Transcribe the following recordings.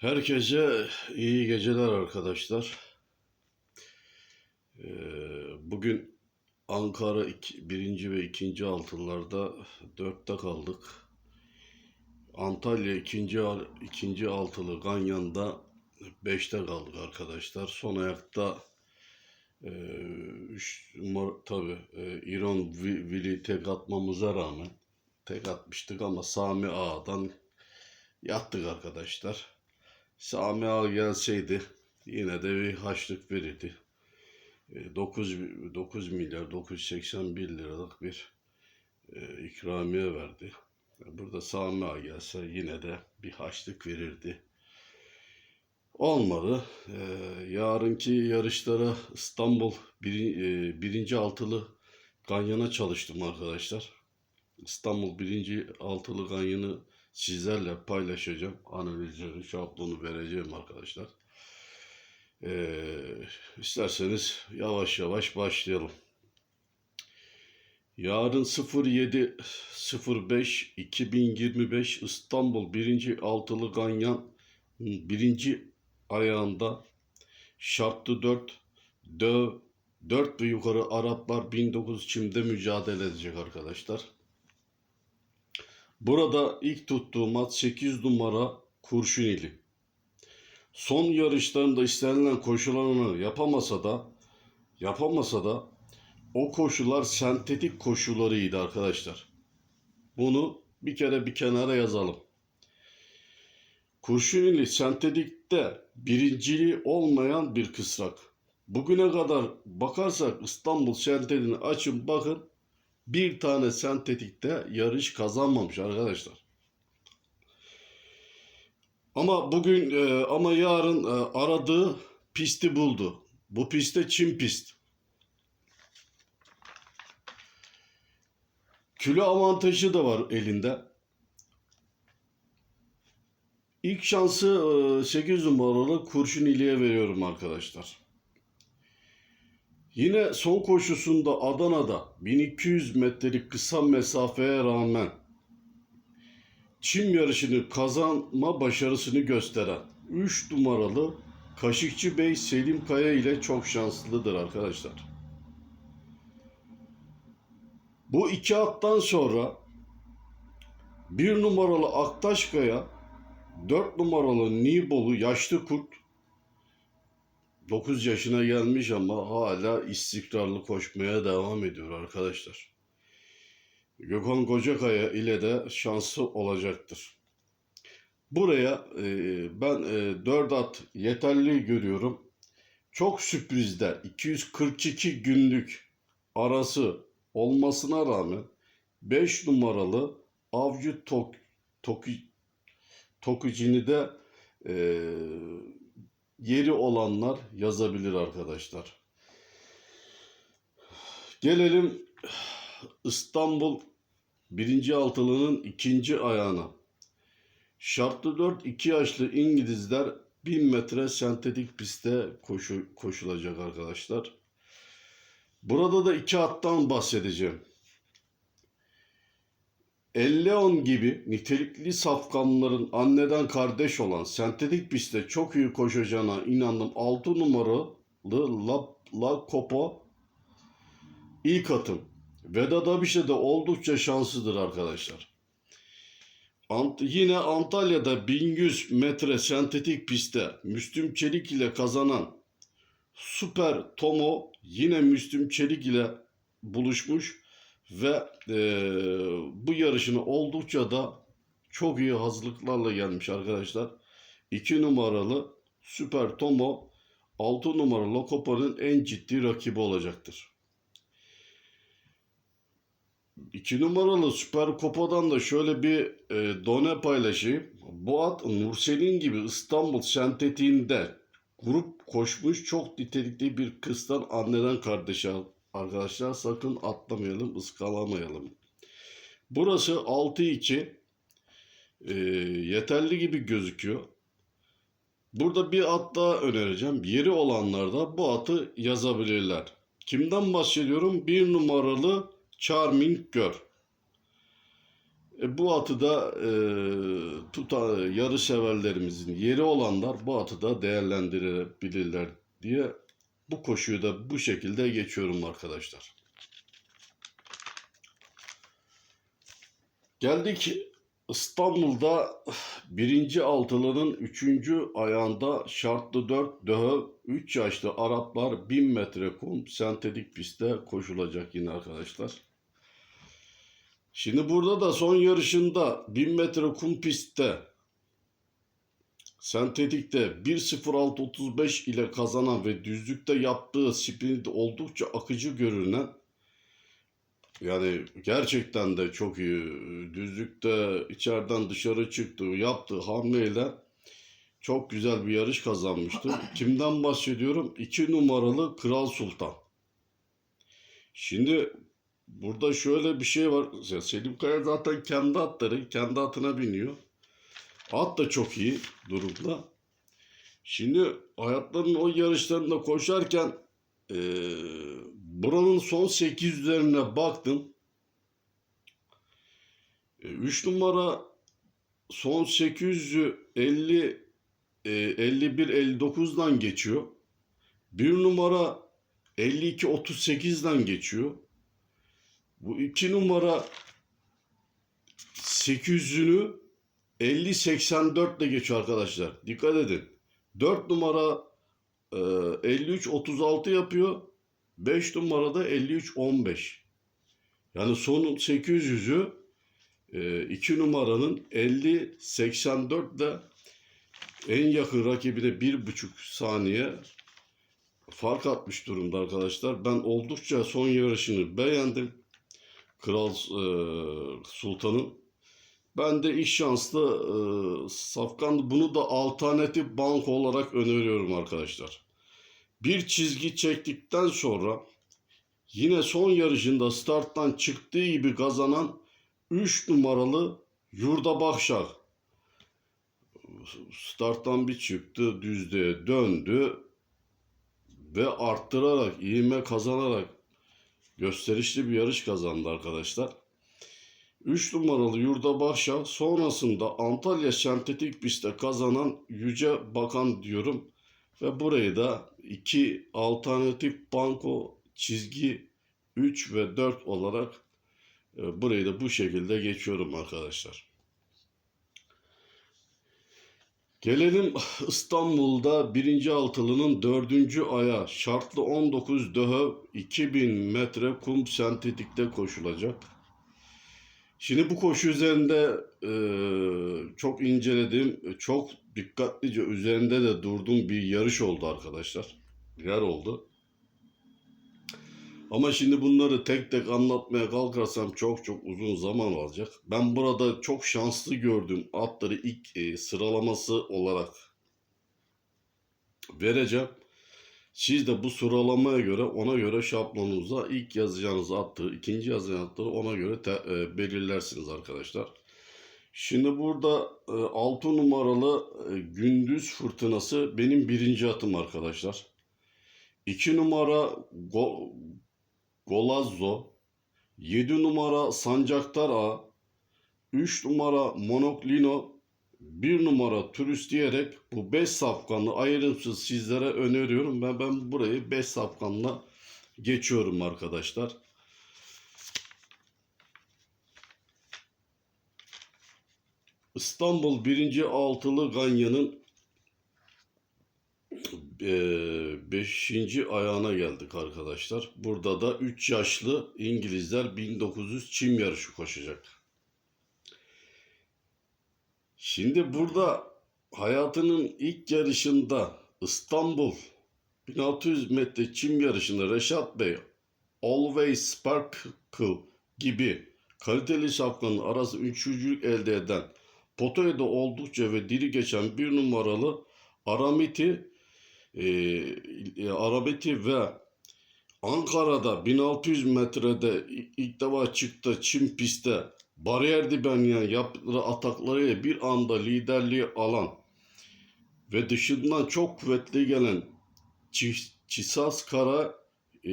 Herkese iyi geceler arkadaşlar. Ee, bugün Ankara 1. ve 2. altınlarda 4'te kaldık. Antalya 2. ikinci altılı Ganyan'da 5'te kaldık arkadaşlar. Son ayakta e, üç tabi e, İron Vi- Vili tek atmamıza rağmen tek atmıştık ama Sami Ağa'dan yattık arkadaşlar. Sami Ağa gelseydi yine de bir haçlık verirdi. E, 9, 9 milyar 981 liralık bir e, ikramiye verdi. E, Burada Sami Ağa gelse yine de bir haçlık verirdi. Olmadı. E, yarınki yarışlara İstanbul bir, e, birinci altılı Ganyan'a çalıştım arkadaşlar. İstanbul birinci altılı Ganyan'ı sizlerle paylaşacağım. Analizleri, şablonu vereceğim arkadaşlar. Ee, isterseniz yavaş yavaş başlayalım. Yarın 07 05 2025 İstanbul 1. Altılı Ganyan 1. ayağında şartlı 4 dö 4 ve yukarı Araplar 1900 çimde mücadele edecek arkadaşlar. Burada ilk tuttuğum mat 8 numara Kurşunili. Son yarışlarında istenilen koşularını yapamasa da yapamasa da o koşular sentetik koşularıydı arkadaşlar. Bunu bir kere bir kenara yazalım. Kurşunili sentetikte birinciliği olmayan bir kısrak. Bugüne kadar bakarsak İstanbul sentetiğini açın bakın bir tane sentetikte yarış kazanmamış arkadaşlar. Ama bugün e, ama yarın e, aradığı pisti buldu. Bu pistte Çin pist. Kilo avantajı da var elinde. İlk şansı e, 8 numaralı Kurşun İli'ye veriyorum arkadaşlar. Yine son koşusunda Adana'da 1200 metrelik kısa mesafeye rağmen çim yarışını kazanma başarısını gösteren 3 numaralı Kaşıkçı Bey Selim Kaya ile çok şanslıdır arkadaşlar. Bu iki attan sonra bir numaralı Aktaşkaya, 4 numaralı Nibolu Yaşlı Kurt 9 yaşına gelmiş ama hala istikrarlı koşmaya devam ediyor arkadaşlar. Gökhan Kocakaya ile de şansı olacaktır. Buraya e, ben e, 4 at yeterli görüyorum. Çok sürprizde 242 günlük arası olmasına rağmen 5 numaralı Avcı Tok, Toku, Tokucini de e, yeri olanlar yazabilir arkadaşlar. Gelelim İstanbul birinci altılının ikinci ayağına. Şartlı 4 2 yaşlı İngilizler 1000 metre sentetik pistte koşu, koşulacak arkadaşlar. Burada da iki attan bahsedeceğim. Elleon gibi nitelikli safkanların anneden kardeş olan sentetik pistte çok iyi koşacağına inandım. 6 numaralı La, La Copa ilk atım. Vedat Abiş'e de oldukça şanslıdır arkadaşlar. Ant yine Antalya'da 1100 metre sentetik pistte Müslüm Çelik ile kazanan Süper Tomo yine Müslüm Çelik ile buluşmuş ve e, bu yarışını oldukça da çok iyi hazırlıklarla gelmiş arkadaşlar. 2 numaralı Süper Tomo 6 numaralı Lokopa'nın en ciddi rakibi olacaktır. 2 numaralı Süper Kopa'dan da şöyle bir e, done paylaşayım. Bu at Nurselin gibi İstanbul sentetiğinde grup koşmuş çok nitelikli bir kızdan anneden kardeşe arkadaşlar sakın atlamayalım ıskalamayalım. Burası 6-2 e, yeterli gibi gözüküyor. Burada bir at daha önereceğim. Yeri olanlar da bu atı yazabilirler. Kimden bahsediyorum? Bir numaralı Charming Gör. E, bu atı da e, tuta, yarı severlerimizin yeri olanlar bu atı da değerlendirebilirler diye bu koşuyu da bu şekilde geçiyorum arkadaşlar. Geldik İstanbul'da birinci altılının üçüncü ayağında şartlı 4 döhö 3 yaşlı Araplar 1000 metre kum sentetik pistte koşulacak yine arkadaşlar. Şimdi burada da son yarışında 1000 metre kum pistte sentetikte 1.06.35 ile kazanan ve düzlükte yaptığı sprint oldukça akıcı görünen yani gerçekten de çok iyi. Düzlükte içeriden dışarı çıktı, yaptığı hamleyle çok güzel bir yarış kazanmıştı. Kimden bahsediyorum? 2 numaralı Kral Sultan. Şimdi burada şöyle bir şey var. Selim Kaya zaten kendi atları, kendi atına biniyor. At da çok iyi durumda. Şimdi hayatların o yarışlarında koşarken eee, buranın son 800'lerine baktım. 3 numara son 850 e, 51 59'dan geçiyor. 1 numara 52 38'den geçiyor. Bu 2 numara 800'ünü 50 84 ile geçiyor arkadaşlar. Dikkat edin. 4 numara e, 53 36 yapıyor. 5 numarada 53 15. Yani son 800'ü 2 numaranın 50 84 de en yakın rakibine 1,5 saniye fark atmış durumda arkadaşlar. Ben oldukça son yarışını beğendim. Kral e, Sultan'ın. Ben de iş şanslı e, Safkan bunu da alternatif banko olarak öneriyorum arkadaşlar. Bir çizgi çektikten sonra yine son yarışında starttan çıktığı gibi kazanan 3 numaralı Yurda Bakşar. Starttan bir çıktı, düzlüğe döndü ve arttırarak, iğme kazanarak gösterişli bir yarış kazandı arkadaşlar. 3 numaralı Yurda Bakşa sonrasında Antalya sentetik pistte kazanan Yüce Bakan diyorum. Ve burayı da iki alternatif banko çizgi 3 ve 4 olarak e, burayı da bu şekilde geçiyorum arkadaşlar. Gelelim İstanbul'da birinci altılının dördüncü aya şartlı 19 döhö 2000 metre kum sentetikte koşulacak. Şimdi bu koşu üzerinde e, çok inceledim, çok dikkatlice üzerinde de durduğum bir yarış oldu arkadaşlar. Yer oldu. Ama şimdi bunları tek tek anlatmaya kalkarsam çok çok uzun zaman alacak. Ben burada çok şanslı gördüğüm atları ilk e, sıralaması olarak vereceğim. Siz de bu sıralamaya göre ona göre şablonunuza ilk yazacağınız attığı, ikinci yazacağınız atları ona göre te- e, belirlersiniz arkadaşlar. Şimdi burada e, 6 numaralı e, gündüz fırtınası benim birinci atım arkadaşlar. 2 numara Go, Golazzo, 7 numara Sancaktar A, 3 numara Monoklino, 1 numara turist diyerek bu 5 safkanlı ayrımsız sizlere öneriyorum. Ben, ben burayı 5 safkanla geçiyorum arkadaşlar. İstanbul 1. Altılı Ganyan'ın 5. ayağına geldik arkadaşlar. Burada da 3 yaşlı İngilizler 1900 çim yarışı koşacak. Şimdi burada hayatının ilk yarışında İstanbul 1600 metre çim yarışında Reşat Bey Always Sparkle gibi kaliteli şapkanın arası üçüncülük elde eden potoya da oldukça ve diri geçen bir numaralı Aramiti e, Aramiti ve Ankara'da 1600 metrede ilk defa çıktı çim pistte bariyer dibenleyen yaptığı ataklarıyla bir anda liderliği alan ve dışından çok kuvvetli gelen Çi- Çisas Kara e,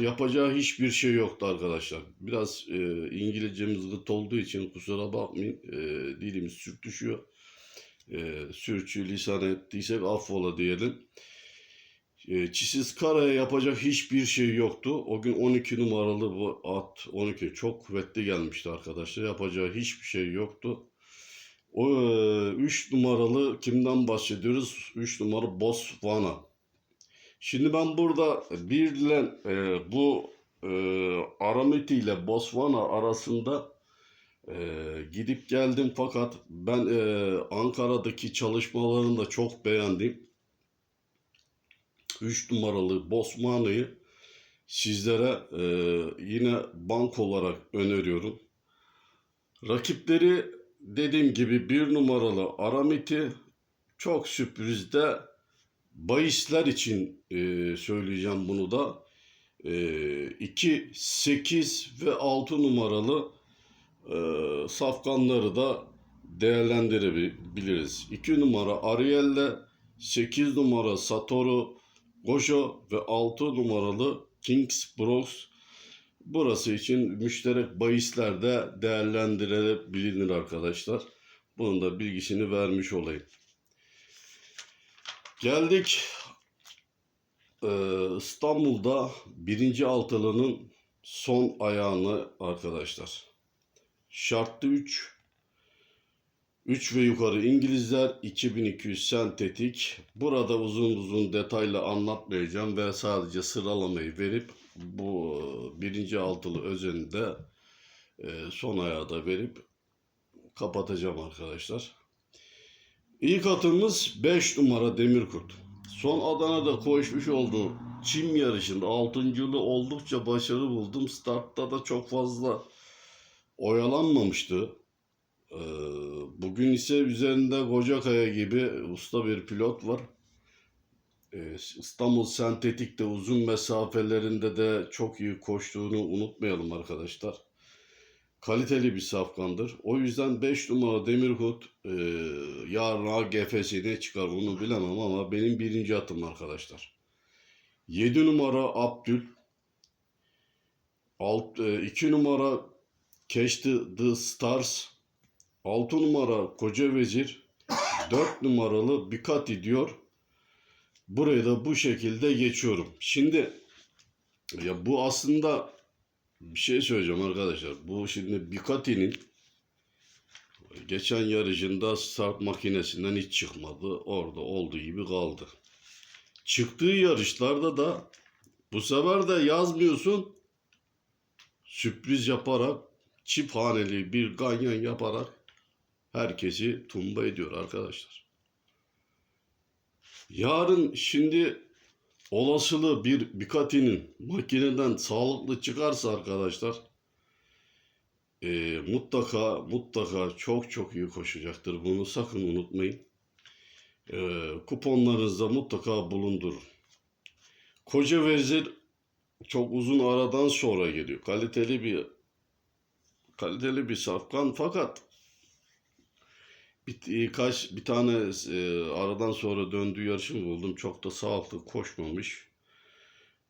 yapacağı hiçbir şey yoktu arkadaşlar. Biraz e, İngilizcemiz gıt olduğu için kusura bakmayın. E, dilimiz sürtüşüyor. E, sürçü lisan ettiysek affola diyelim. E, Çisiz Kara'ya yapacak hiçbir şey yoktu. O gün 12 numaralı bu at 12 çok kuvvetli gelmişti arkadaşlar. Yapacağı hiçbir şey yoktu. O 3 numaralı kimden bahsediyoruz? 3 numara Botswana. Şimdi ben burada bir e, bu e, Arameti ile Botswana arasında e, gidip geldim fakat ben e, Ankara'daki çalışmalarını da çok beğendim. 3 numaralı Botswana'yı sizlere e, yine bank olarak öneriyorum. Rakipleri dediğim gibi bir numaralı Aramiti çok sürprizde bahisler için e, söyleyeceğim bunu da. E, 2, 8 ve 6 numaralı e, safkanları da değerlendirebiliriz. 2 numara Ariel'le 8 numara Satoru Gojo ve 6 numaralı Kings Bros burası için müşterek bahislerde değerlendirilebilir arkadaşlar. Bunun da bilgisini vermiş olayım. Geldik eee, İstanbul'da birinci altılının son ayağını arkadaşlar. Şartlı 3 3 ve yukarı İngilizler 2200 sentetik. Burada uzun uzun detaylı anlatmayacağım ve sadece sıralamayı verip bu e, birinci altılı özelinde e, son ayağı da verip kapatacağım arkadaşlar. İlk atımız 5 numara Demirkurt. Son Adana'da koşmuş olduğu çim yarışında 6. yılı oldukça başarı buldum. Startta da çok fazla oyalanmamıştı. Ee, Bugün ise üzerinde Kocakaya gibi usta bir pilot var. Ee, İstanbul Sentetik'te uzun mesafelerinde de çok iyi koştuğunu unutmayalım arkadaşlar. Kaliteli bir safkandır. O yüzden 5 numara Demirkut e, yarın AGF'sine çıkar onu bilemem ama benim birinci atım arkadaşlar. 7 numara Abdül. 2 numara Catch the, the Stars. 6 numara Koca Vezir. 4 numaralı Bikati diyor. Burayı da bu şekilde geçiyorum. Şimdi ya bu aslında bir şey söyleyeceğim arkadaşlar. Bu şimdi Bikati'nin geçen yarışında start makinesinden hiç çıkmadı. Orada olduğu gibi kaldı. Çıktığı yarışlarda da bu sefer de yazmıyorsun. Sürpriz yaparak çift haneli bir ganyan yaparak herkesi tumba ediyor arkadaşlar. Yarın şimdi olasılığı bir Bikati'nin makineden sağlıklı çıkarsa arkadaşlar e, mutlaka mutlaka çok çok iyi koşacaktır. Bunu sakın unutmayın. E, kuponlarınızda mutlaka bulundurun. Koca Vezir çok uzun aradan sonra geliyor. Kaliteli bir kaliteli bir safkan fakat bir, kaç bir tane e, aradan sonra döndüğü yarışım buldum. Çok da sağlıklı koşmamış.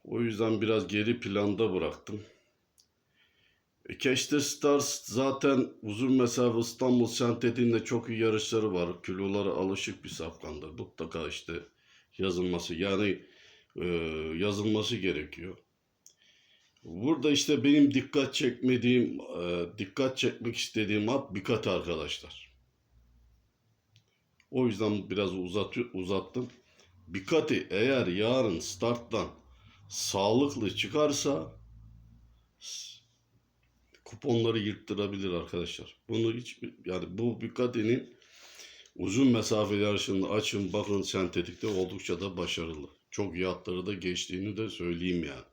O yüzden biraz geri planda bıraktım. E, Catch the Stars zaten uzun mesafe İstanbul Sentetik'inde çok iyi yarışları var. Kilolara alışık bir safkandır. Mutlaka işte yazılması yani e, yazılması gerekiyor. Burada işte benim dikkat çekmediğim, e, dikkat çekmek istediğim at Bikat arkadaşlar. O yüzden biraz uzatı, uzattım. Bikati eğer yarın starttan sağlıklı çıkarsa kuponları yırttırabilir arkadaşlar. Bunu hiç yani bu Bikati'nin uzun mesafe yarışında açın bakın sentetikte oldukça da başarılı. Çok iyi atları da geçtiğini de söyleyeyim yani.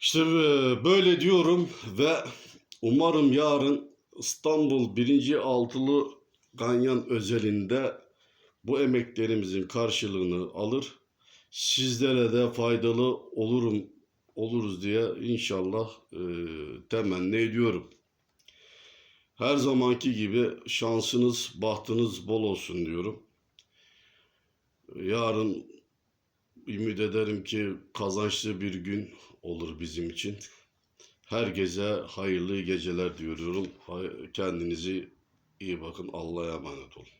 İşte e, böyle diyorum ve umarım yarın İstanbul birinci altılı Ganyan özelinde bu emeklerimizin karşılığını alır. Sizlere de faydalı olurum oluruz diye inşallah e, temenni ediyorum. Her zamanki gibi şansınız, bahtınız bol olsun diyorum. Yarın ümit ederim ki kazançlı bir gün olur bizim için. Herkese hayırlı geceler diyorum. Kendinize iyi bakın. Allah'a emanet olun.